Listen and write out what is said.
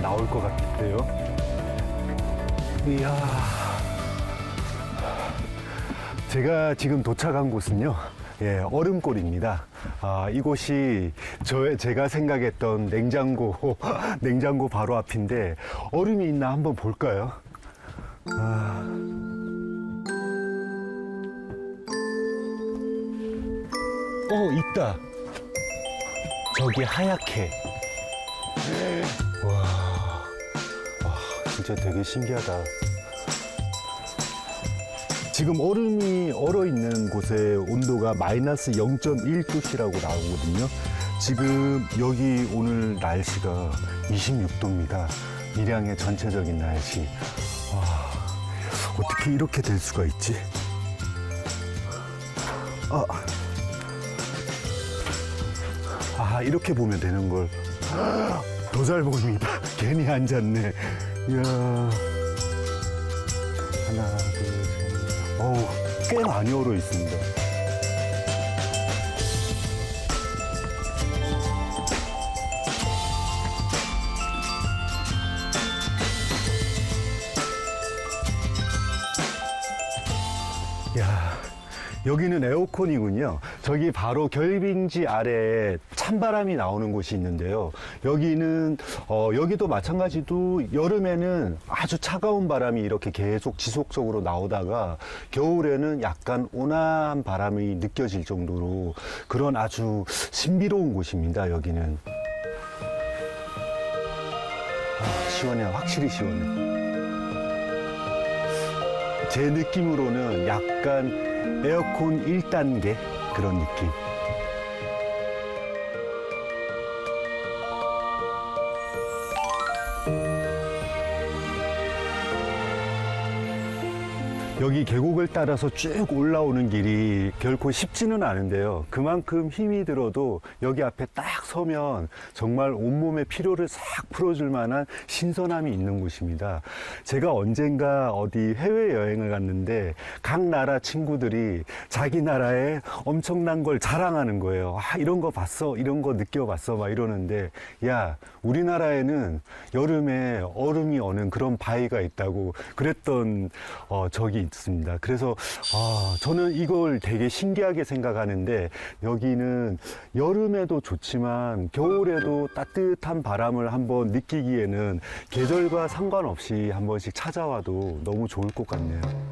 나올 것 같은데요. 이야. 제가 지금 도착한 곳은요, 예, 얼음골입니다. 아, 이곳이 저, 제가 생각했던 냉장고, 냉장고 바로 앞인데, 얼음이 있나 한번 볼까요? 아. 어, 있다. 저기 하얗게. 진짜 되게 신기하다. 지금 얼음이 얼어 있는 곳의 온도가 마이너스 0.1도씨라고 나오거든요. 지금 여기 오늘 날씨가 26도입니다. 밀양의 전체적인 날씨. 와, 어떻게 이렇게 될 수가 있지? 아, 아 이렇게 보면 되는 걸. 더 잘 보입니다. 괜히 앉았네. 이야. 하나, 둘, 셋. 어우, 꽤 많이 얼어 있습니다. 야, 여기는 에어컨이군요. 저기 바로 결빙지 아래에 찬바람이 나오는 곳이 있는데요. 여기는 어, 여기도 마찬가지도 여름에는 아주 차가운 바람이 이렇게 계속 지속적으로 나오다가 겨울에는 약간 온화한 바람이 느껴질 정도로 그런 아주 신비로운 곳입니다. 여기는 아, 시원해, 확실히 시원해. 제 느낌으로는 약간 에어컨 1단계 그런 느낌. 여기 계곡을 따라서 쭉 올라오는 길이 결코 쉽지는 않은데요. 그만큼 힘이 들어도 여기 앞에 딱 서면 정말 온몸의 피로를 싹 풀어줄 만한 신선함이 있는 곳입니다. 제가 언젠가 어디 해외여행을 갔는데 각 나라 친구들이 자기 나라에 엄청난 걸 자랑하는 거예요. 아, 이런 거 봤어? 이런 거 느껴봤어? 막 이러는데, 야, 우리나라에는 여름에 얼음이 어는 그런 바위가 있다고 그랬던 어, 적이 있습니다. 그래서 아, 저는 이걸 되게 신기하게 생각하는데 여기는 여름에도 좋지만 겨울에도 따뜻한 바람을 한번 느끼기에는 계절과 상관없이 한 번씩 찾아와도 너무 좋을 것 같네요.